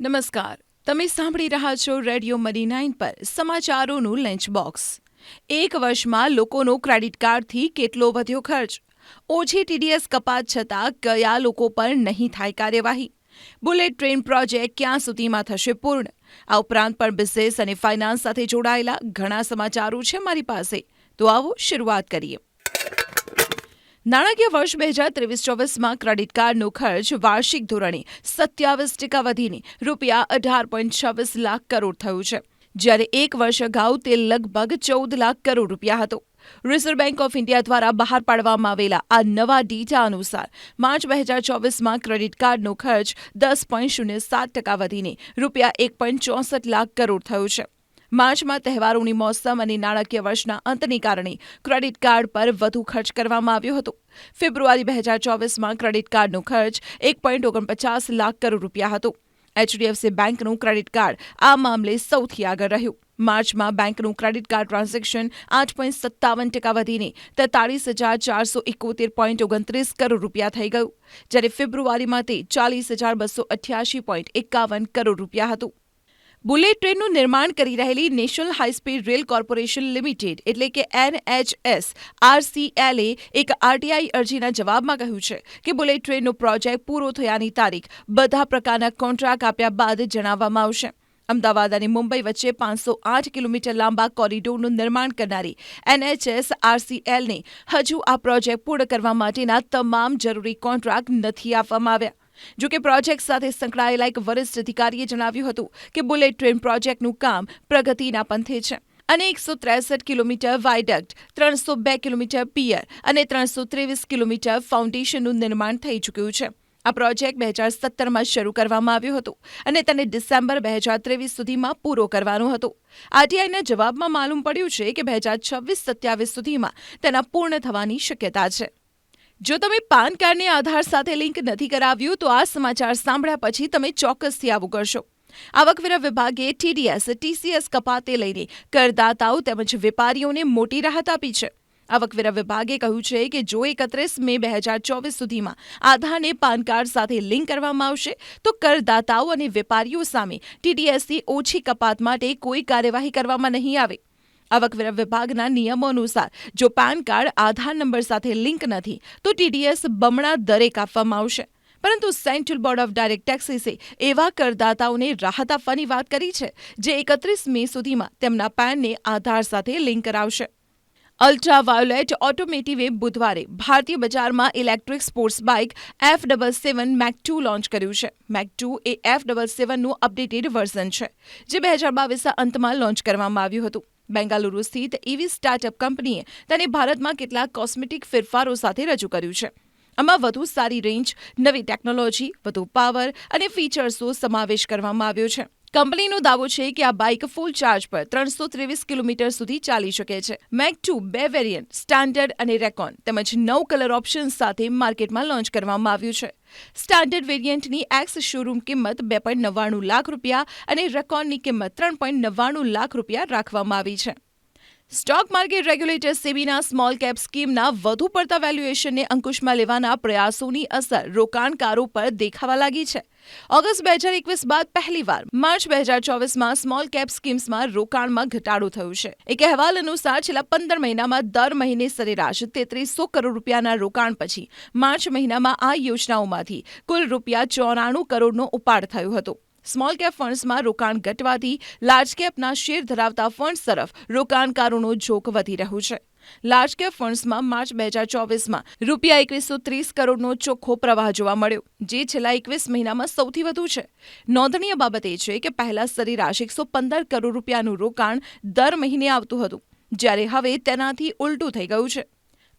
નમસ્કાર. તમે સાંભળી રહ્યા છો રેડિયો મરી નાઇન પર સમાચારોનું લંચ બોક્સ. એક વર્ષમાં લોકોનો ક્રેડિટ કાર્ડથી કેટલો વધ્યો ખર્ચ? ઓછી ટીડીએસ કપાત છતાં કયા લોકો પર નહીં થાય કાર્યવાહી. બુલેટ ટ્રેન પ્રોજેક્ટ ક્યાં સુધીમાં થશે પૂર્ણ? આ ઉપરાંત પણ બિઝનેસ અને ફાઇનાન્સ સાથે જોડાયેલા ઘણા સમાચારો છે મારી પાસે. તો આવો શરૂઆત કરીએ. નાણાકીય વર્ષ બે હજાર ત્રેવીસ ચોવીસમાં ક્રેડિટ કાર્ડનો ખર્ચ વાર્ષિક ધોરણે સત્યાવીસ ટકા વધીને રૂપિયા અઢાર પોઈન્ટ છવ્વીસ લાખ કરોડ થયું છે, જ્યારે એક વર્ષ અગાઉ તે લગભગ ચૌદ લાખ કરોડ રૂપિયા હતો. રિઝર્વ બેંક ઓફ ઇન્ડિયા દ્વારા બહાર પાડવામાં આવેલા આ નવા ડેટા અનુસાર માર્ચ બે હજાર ચોવીસમાં ક્રેડિટ કાર્ડનો ખર્ચ દસ પોઈન્ટ શૂન્ય સાત ટકા વધીને રૂપિયા એક પોઈન્ટ ચોસઠ લાખ કરોડ થયો છે. માર્ચમાં તહેવારોની મોસમ અને નાણાકીય વર્ષના અંતને કારણે ક્રેડિટ કાર્ડ પર વધુ ખર્ચ કરવામાં આવ્યો હતો. ફેબ્રુઆરી બે હજાર ચોવીસમાં ક્રેડિટ કાર્ડનો ખર્ચ એક પોઈન્ટ ઓગણપચાસ લાખ કરોડ રૂપિયા હતો. એચડીએફસી બેંકનું ક્રેડિટ કાર્ડ આ મામલે સૌથી આગળ રહ્યું. માર્ચમાં બેંકનું ક્રેડિટ કાર્ડ ટ્રાન્ઝેક્શન આઠ પોઈન્ટ સત્તાવન ટકા વધીને તેતાળીસ હજાર ચારસો એકોતેર પોઈન્ટ ઓગણત્રીસ કરોડ રૂપિયા થઈ ગયું, જ્યારે ફેબ્રુઆરીમાં તે ચાલીસ હજાર બસો અઠ્યાસી પોઈન્ટ એકાવન કરોડ રૂપિયા હતું. બુલેટ ટ્રેનનું નિર્માણ કરી રહેલી national high speed rail corporation limited, એટલે કે એનએચએસ, આરસીએલએ એક આરટીઆઈ અરજીના જવાબમાં કહ્યું છે કે બુલેટ ટ્રેનનો પ્રોજેક્ટ પૂરો થયાની તારીખ બધા પ્રકારના કોન્ટ્રાક્ટ આપ્યા બાદ જણાવવામાં આવશે. અમદાવાદ અને મુંબઈ વચ્ચે પાંચસો આઠ કિલોમીટર લાંબા કોરિડોરનું નિર્માણ કરનારી એનએચએસ, આરસીએલને હજુ આ પ્રોજેક્ટ પૂર્ણ કરવા માટેના તમામ જરૂરી કોન્ટ્રાક્ટ નથી આપવામાં આવ્યા. જો કે પ્રોજેક્ટ સાથે સંકળાયેલા એક વરિષ્ઠ અધિકારીએ જણાવ્યું હતું કે બુલેટ ટ્રેન પ્રોજેક્ટનું કામ પ્રગતિના પંથે છે અને એકસો ત્રેસઠ કિલોમીટર વાયડક્ટ ત્રણસો બે કિલોમીટર પિયર અને ત્રણસો ત્રેવીસ કિલોમીટર ફાઉન્ડેશનનું નિર્માણ થઈ ચૂક્યું છે. આ પ્રોજેક્ટ બે હજાર સત્તરમાં શરૂ કરવામાં આવ્યો હતો અને તેને ડિસેમ્બર બે હજાર ત્રેવીસ સુધીમાં પૂરો કરવાનો હતો. આરટીઆઈના જવાબમાં માલુમ પડ્યું છે કે બે હજાર છવ્વીસ સત્યાવીસ સુધીમાં તેના પૂર્ણ થવાની શક્યતા છે. જો તમે પાન કાર્ડને આધાર સાથે લિંક નથી કરાવ્યું, તો આ સમાચાર સાંભળ્યા પછી તમે ચોક્કસથી આવું કરશો. આવકવેરા વિભાગે ટીડીએસ, ટીસીએસ કપાતે લઈને કરદાતાઓ તેમજ વેપારીઓને મોટી રાહત આપી છે. આવકવેરા વિભાગે કહ્યું છે કે જો એકત્રીસ મે બે હજાર ચોવીસ સુધીમાં આધારને પાન કાર્ડ સાથે લિંક કરવામાં આવશે, તો કરદાતાઓ અને વેપારીઓ સામે ટીડીએસથી ઓછી કપાત માટે કોઈ કાર્યવાહી કરવામાં નહીં આવે. આવકવેરા વિભાગના નિયમો અનુસાર જો પાન કાર્ડ, આધાર નંબર સાથે લિંક નથી, તો ટીડીએસ બમણા દરે કાપવામાં આવશે. પરંતુ સેન્ટ્રલ બોર્ડ ઓફ ડાયરેક્ટ ટેક્સીસે એવા કરદાતાઓને રાહત આપવાની વાત કરી છે, જે એકત્રીસ મે સુધીમાં તેમના પેનને આધાર સાથે લિંક કરાવશે. અલ્ટ્રા વાયોલેટ ઓટોમેટિવે બુધવારે ભારતીય બજારમાં electric sports bike F double seven Mach two launch કર્યું છે. મેક ટુ એ એફ ડબલ સેવનનું અપડેટેડ વર્ઝન છે, જે બે હજાર બાવીસના અંતમાં લોન્ચ કરવામાં આવ્યું હતું. બેંગાલુરુ સ્થિત એવી સ્ટાર્ટઅપ કંપનીએ તેને ભારતમાં કેટલાક કોસ્મેટિક ફેરફારો સાથે રજૂ કર્યું છે. આમાં વધુ સારી રેન્જ નવી ટેકનોલોજી વધુ પાવર અને ફીચર્સનો સમાવેશ કરવામાં આવ્યો છે. કંપનીનો દાવો છે કે આ બાઇક ફૂલ ચાર્જ પર ત્રણસો ત્રેવીસ કિલોમીટર સુધી ચાલી શકે છે. મેક ટુ બે વેરિયન્ટ સ્ટાન્ડર્ડ અને રેકોન તેમજ નવ કલર ઓપ્શન્સ સાથે માર્કેટમાં લોન્ચ કરવામાં આવ્યું છે. સ્ટાન્ડર્ડ વેરિયન્ટની એક્સ શોરૂમ કિંમત બે પોઈન્ટ નવ્વાણું લાખ રૂપિયા અને રેકોનની કિંમત ત્રણ પોઈન્ટ નવ્વાણું લાખ રૂપિયા રાખવામાં આવી છે. સ્ટોક માર્કેટ રેગ્યુલેટર સેબીના સ્મોલ કેપ સ્કીમના વધુ પડતા વેલ્યુએશનને અંકુશમાં લેવાના પ્રયાસોની અસર રોકાણકારો પર દેખાવા લાગી છે. ઓગસ્ટ બે હજાર એકવીસ બાદ પહેલીવાર માર્ચ બે હજાર ચોવીસમાં સ્મોલ કેપ સ્કીમ્સમાં રોકાણમાં ઘટાડો થયો છે. એક અહેવાલ અનુસાર છેલ્લા પંદર મહિનામાં દર મહિને સરેરાશ તેત્રીસો કરોડ રૂપિયાના રોકાણ પછી માર્ચ મહિનામાં આ યોજનાઓમાંથી કુલ રૂપિયા ચોરાણું કરોડનો ઉપાડ થયો હતો. સ્મોલ કેપ ફંડ્સમાં રોકાણ ઘટવાથી લાર્જ કેપના શેર ધરાવતા ફંડ્સ તરફ રોકાણકારોનો જોક વધી રહ્યું છે. લાર્જ કેપ ફંડ્સમાં માર્ચ બે હજાર ચોવીસમાં રૂપિયા એકવીસો ત્રીસ કરોડનો ચોખ્ખો પ્રવાહ જોવા મળ્યો, જે છેલ્લા એકવીસ મહિનામાં સૌથી વધુ છે. નોંધનીય બાબત એ છે કે પહેલા સરેરાશ એકસો પંદર કરોડ રૂપિયાનું રોકાણ દર મહિને આવતું હતું, જ્યારે હવે તેનાથી ઉલટું થઈ ગયું છે.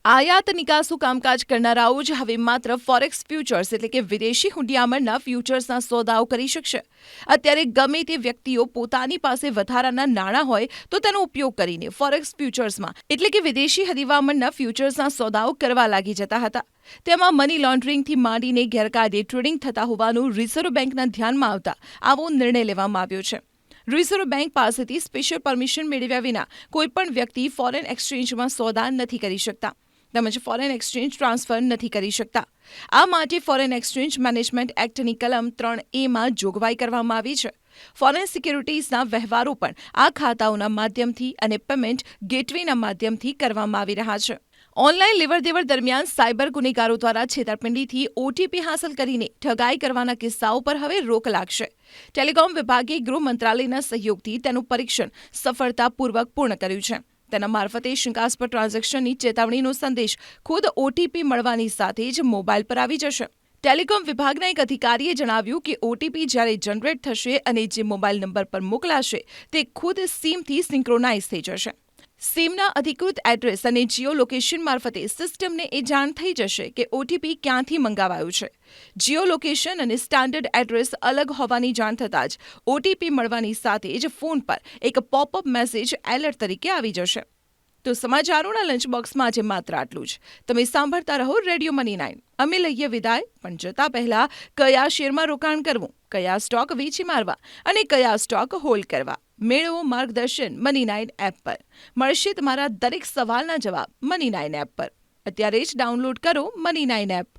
આયાત નિકાસનું કામકાજ કરનારાઓ જ હવે માત્ર ફોરેક્સ ફ્યુચર્સ એટલે કે વિદેશી હુંડિયામણના ફ્યુચર્સના સોદાઓ કરી શકશે. અત્યારે ગમે તે વ્યક્તિઓ પોતાની પાસે વધારાના નાણાં હોય તો તેનો ઉપયોગ કરીને ફોરેક્સ ફ્યુચર્સમાં એટલે કે વિદેશી હરિવામણના ફ્યુચર્સના સોદાઓ કરવા લાગી જતા હતા. તેમાં મની લોન્ડરિંગથી માંડીને ગેરકાયદે ટ્રેડિંગ થતા હોવાનું રિઝર્વ બેંકના ધ્યાનમાં આવતા આવો નિર્ણય લેવામાં આવ્યો છે. રિઝર્વ બેંક પાસેથી સ્પેશિયલ પરમિશન મેળવ્યા વિના કોઈપણ વ્યક્તિ ફોરેન એક્સચેન્જમાં સોદા નથી કરી શકતા. તેમજ ફોરેન એક્સચેન્જ ટ્રાન્સફર નથી કરી શકતા. આ માટે ફોરેન એક્સચેન્જ મેનેજમેન્ટ એક્ટની કલમ ત્રણ એમાં જોગવાઈ કરવામાં આવી છે. ફોરેન સિક્યુરિટીઝના વ્યવહારો પણ આ ખાતાઓના માધ્યમથી અને પેમેન્ટ ગેટવેના માધ્યમથી કરવામાં આવી રહ્યા છે. ઓનલાઈન લેવડદેવડ દરમિયાન સાયબર ગુનેગારો દ્વારા છેતરપિંડીથી ઓટીપી હાંસલ કરીને ઠગાઈ કરવાના કિસ્સાઓ પર હવે રોક લાગશે. ટેલિકોમ વિભાગે ગૃહ મંત્રાલયના સહયોગથી તેનું પરીક્ષણ સફળતાપૂર્વક પૂર્ણ કર્યું છે. તેના મારફતે શંકાસ્પદ ટ્રાન્ઝેક્શનની ચેતવણીનો સંદેશ ખુદ ઓટીપી મળવાની સાથે જ મોબાઈલ પર આવી જશે. ટેલિકોમ વિભાગના એક અધિકારીએ જણાવ્યું કે ઓટીપી જ્યારે જનરેટ થશે અને જે મોબાઈલ નંબર પર મોકલાશે, તે ખુદ સીમથી સિંક્રોનાઇઝ થઈ જશે. સિમના અધિકૃત એડ્રેસ અને જીઓ લોકેશન મારફતે સિસ્ટમને એ જાણ થઈ જશે કે ઓટીપી ક્યાંથી મંગાવાયું છે. જીઓ લોકેશન અને સ્ટાન્ડર્ડ એડ્રેસ અલગ હોવાની જાણ થતાં જ ઓટીપી મળવાની સાથે જ ફોન પર એક પોપઅપ મેસેજ એલર્ટ તરીકે આવી જશે. તો સમાચારોના લંચ બોક્સમાં આજે માત્ર આટલું જ. તમે સાંભળતા રહો રેડિયો મની નાઇન. અમે લઈએ વિદાય, પણ જતા પહેલા કયા શેરમાં રોકાણ કરવું? કયા સ્ટોક વેચી મારવા? અને કયા સ્ટોક હોલ્ડ કરવા? મેળવો માર્ગદર્શન મની નાઇન એપ પર. મળશે તમારા દરેક સવાલના જવાબ મની નાઇન એપ પર. અત્યારે જ ડાઉનલોડ કરો મની નાઇન એપ